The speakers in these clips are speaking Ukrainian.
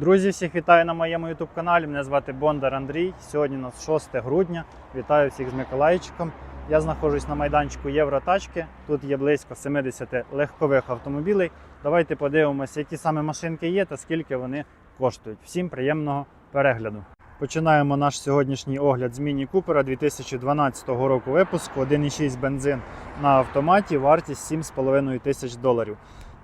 Друзі, всіх вітаю на моєму YouTube каналі. Мене звати Бондар Андрій. Сьогодні у нас 6 грудня. Вітаю всіх з Миколайчиком. Я знаходжусь на майданчику Євротачки. Тут є близько 70 легкових автомобілей. Давайте подивимося, які саме машинки є та скільки вони коштують. Всім приємного перегляду. Починаємо наш сьогоднішній огляд з Міні Купера 2012 року випуску. 1,6 бензин на автоматі, вартість 7,5 тисяч доларів.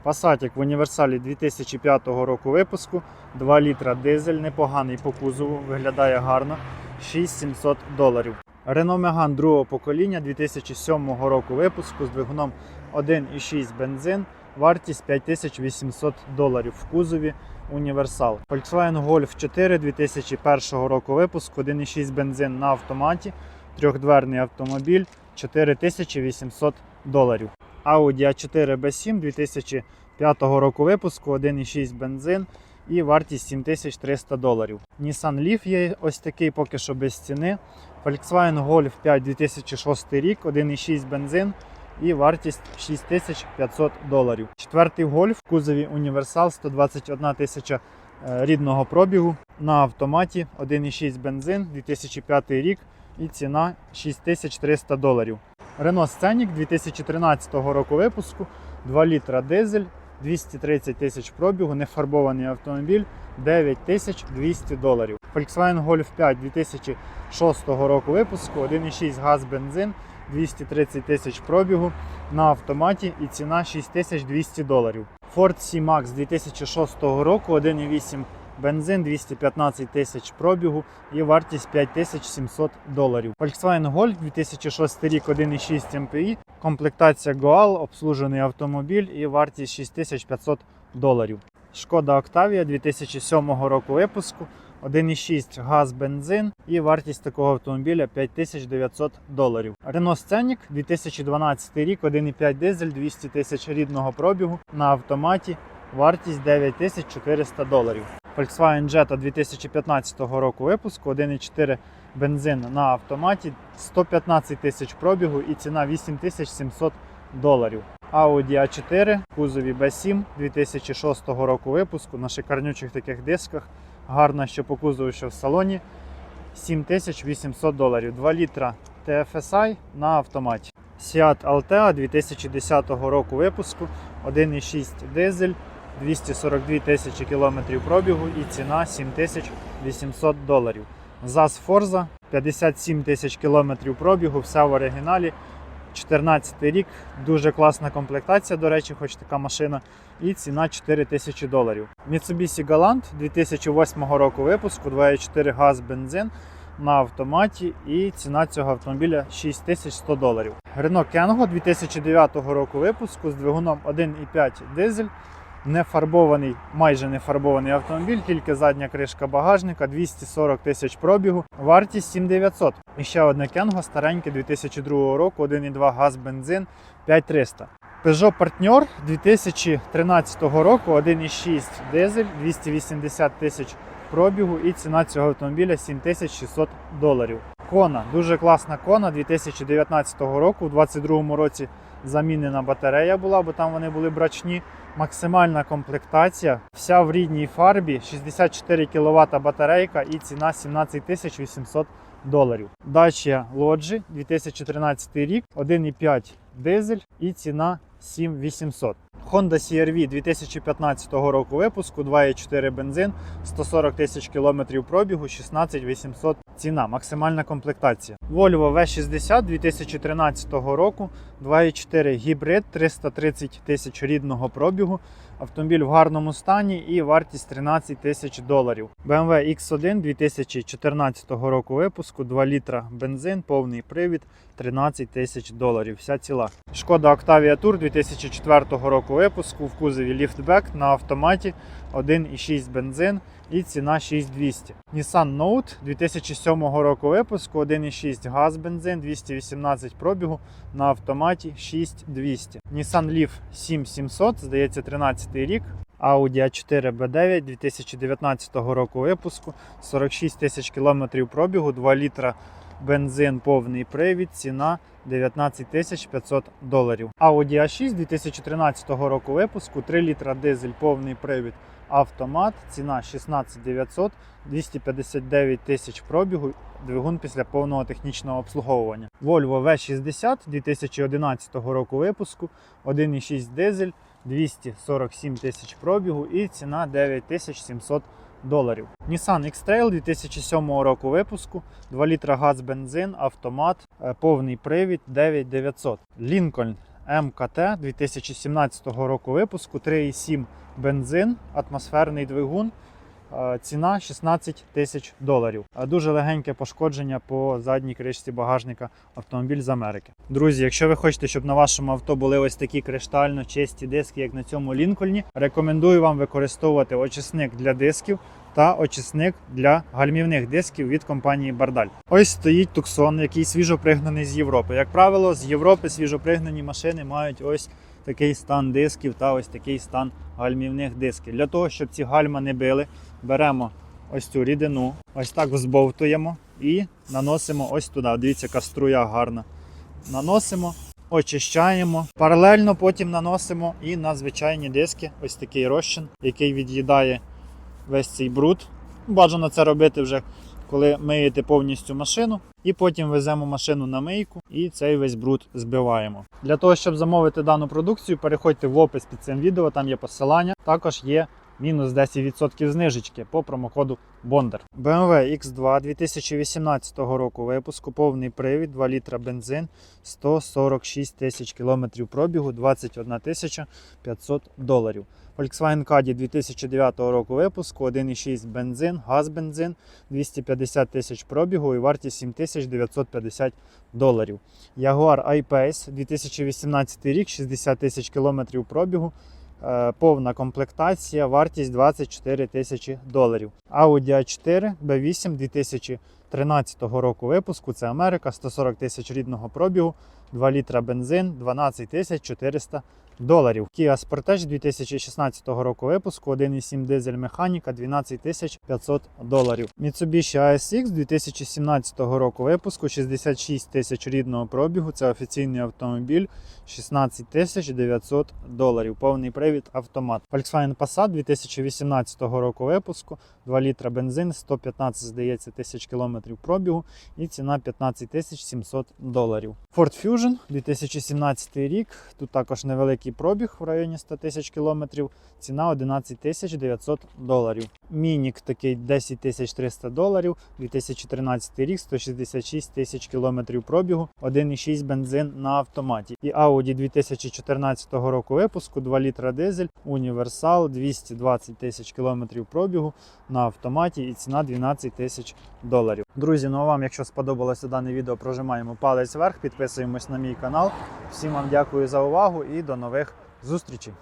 Passat в універсалі 2005 року випуску, 2 літра дизель, непоганий по кузову, виглядає гарно, 6700 доларів. Renault Megane другого покоління 2007 року випуску з двигуном 1,6 бензин, вартість 5800 доларів в кузові універсал. Volkswagen Golf 4 2001 року випуску, 1,6 бензин на автоматі, трьохдверний автомобіль 4800 доларів. Audi A4 B7 2005 року випуску, 1,6 бензин і вартість 7300 доларів. Nissan Leaf є ось такий поки що без ціни. Volkswagen Golf 5 2006 рік, 1,6 бензин і вартість 6500 доларів. Четвертий Golf в кузові універсал 121 тисяча е, рідного пробігу на автоматі, 1,6 бензин 2005 рік і ціна 6300 доларів. Renault Scenic 2013 року випуску, 2 літра дизель, 230 тисяч пробігу, нефарбований автомобіль, 9200 доларів. Volkswagen Golf 5 2006 року випуску, 1,6 газ бензин, 230 тисяч пробігу на автоматі і ціна 6200 доларів. Ford C-Max 2006 року, 1,8 бензин, 215 тисяч пробігу і вартість 5700 доларів. Volkswagen Golf 2006 рік 1,6 MPI, комплектація Goal, обслужений автомобіль і вартість 6500 доларів. Шкода Octavia 2007 року випуску, 1,6 газ бензин і вартість такого автомобіля 5900 доларів. Renault Scenic 2012 рік, 1,5 дизель, 200 тисяч рідного пробігу на автоматі, вартість 9400 доларів. Volkswagen Jetta 2015 року випуску, 1,4 бензин на автоматі, 115 тисяч пробігу і ціна 8700 доларів. Audi A4 кузові B7 2006 року випуску на шикарнючих таких дисках. Гарно, що по кузову, що в салоні. 7800 доларів. 2 літра TFSI на автоматі. Seat Altea 2010 року випуску, 1,6 дизель, 242 тисячі кілометрів пробігу і ціна 7800 доларів. ЗАЗ Forza 57 тисяч кілометрів пробігу, все в оригіналі. 14 рік, дуже класна комплектація, до речі, хоч така машина, і ціна 4 тисячі доларів. Mitsubishi Galant 2008 року випуску, 2,4 газ бензин на автоматі, і ціна цього автомобіля 6100 доларів. Renault Kangoo 2009 року випуску з двигуном 1,5 дизель. Не фарбований, майже не фарбований автомобіль, тільки задня кришка багажника, 240 тисяч пробігу, вартість 7900. І ще одне Кенго стареньке 2002 року, 1,2 газ бензин 5300. Peugeot Partner 2013 року, 1,6 дизель, 280 тисяч пробігу і ціна цього автомобіля 7600 доларів. Кона, дуже класна кона 2019 року, у 2022 році замінена батарея була, бо там вони були брачні. Максимальна комплектація, вся в рідній фарбі, 64 кВт батарейка і ціна 17 800 доларів. Dacia Logi 2013 рік, 1,5 дизель і ціна 7800. Honda CR-V 2015 року випуску, 2,4 бензин, 140 тисяч кілометрів пробігу, 16 800 ціна, максимальна комплектація. Volvo V60 2013 року, 2,4 гібрид, 330 тисяч рідного пробігу. Автомобіль в гарному стані і вартість 13 тисяч доларів. BMW X1 2014 року випуску, 2 літра бензин, повний привід, 13 тисяч доларів. Вся ціла. Шкода Octavia Tour 2004 року випуску в кузові ліфтбек на автоматі 1,6 бензин і ціна 6200. Nissan Note 2007 року випуску 1,6 газ бензин 218 пробігу на автоматі 6200. Nissan Leaf 7700, здається, 13 рік. Audi A4 B9 2019 року випуску 46 тисяч кілометрів пробігу, 2 літра бензин, повний привід, ціна 19 тисяч 500 доларів. Audi A6 2013 року випуску, 3 літра дизель, повний привід автомат, ціна 16 900, 259 тисяч пробігу, двигун після повного технічного обслуговування. Volvo V60 2011 року випуску, 1,6 дизель, 247 тисяч пробігу і ціна 9700 доларів. Nissan X-Trail 2007 року випуску, 2 літра газ бензин, автомат, е, повний привід 9900. Lincoln МКТ 2017 року випуску, 3,7 бензин, атмосферний двигун. Е, Ціна 16 тисяч доларів. Е, Дуже легеньке пошкодження по задній кришці багажника автомобіль з Америки. Друзі, якщо ви хочете, щоб на вашому авто були ось такі криштально чисті диски, як на цьому Лінкольні, рекомендую вам використовувати очисник для дисків та очисник для гальмівних дисків від компанії Бардаль. Ось стоїть Туксон, який свіжопригнаний з Європи. Як правило, з Європи свіжопригнані машини мають ось такий стан дисків та ось такий стан гальмівних дисків. Для того, щоб ці гальма не били, беремо ось цю рідину, ось так взбовтуємо і наносимо ось туди. Дивіться, яка струя гарна. Наносимо, очищаємо. Паралельно потім наносимо і на звичайні диски ось такий розчин, який від'їдає весь цей бруд. Бажано це робити вже коли миєте повністю машину, і потім веземо машину на мийку і цей весь бруд збиваємо. Для того, щоб замовити дану продукцію, переходьте в опис під цим відео, там є посилання. Також є мінус 10% знижечки по промокоду Бондар. BMW X2 2018 року випуску, повний привід, 2 літра бензин, 146 тисяч кілометрів пробігу, 21 тисяча 500 доларів. Volkswagen Caddy 2009 року випуску, 1,6 бензин, газ бензин, 250 тисяч пробігу і вартість 7950 доларів. Jaguar I-Pace 2018 рік, 60 тисяч кілометрів пробігу, повна комплектація, вартість 24 тисячі доларів. Audi A4 B8 2013 року випуску, це Америка, 140 тисяч рідного пробігу, 2 літра бензин, 12 400 доларів. Kia Sportage 2016 року випуску, 1,7 дизель механіка, 12 500 доларів. Mitsubishi ASX 2017 року випуску, 66 тисяч рідного пробігу, це офіційний автомобіль, 16 900 доларів. Повний привід автомат. Volkswagen Passat 2018 року випуску, 2 літра бензин, 115, здається, тисяч кілометрів пробігу і ціна 15 700 доларів. Ford Fusion 2017 рік, тут також невеликий пробіг в районі 100 тисяч кілометрів, ціна 11 тисяч 900 доларів. Мінік такий 10 тисяч 300 доларів, 2013 рік, 166 тисяч кілометрів пробігу, 1,6 бензин на автоматі. І Audi 2014 року випуску, 2 літра дизель, універсал, 220 тисяч кілометрів пробігу на автоматі і ціна 12 тисяч доларів. Друзі, ну а вам, якщо сподобалося дане відео, прожимаємо палець вверх, підписуємось на мій канал. Всім вам дякую за увагу і до нових зустрічей.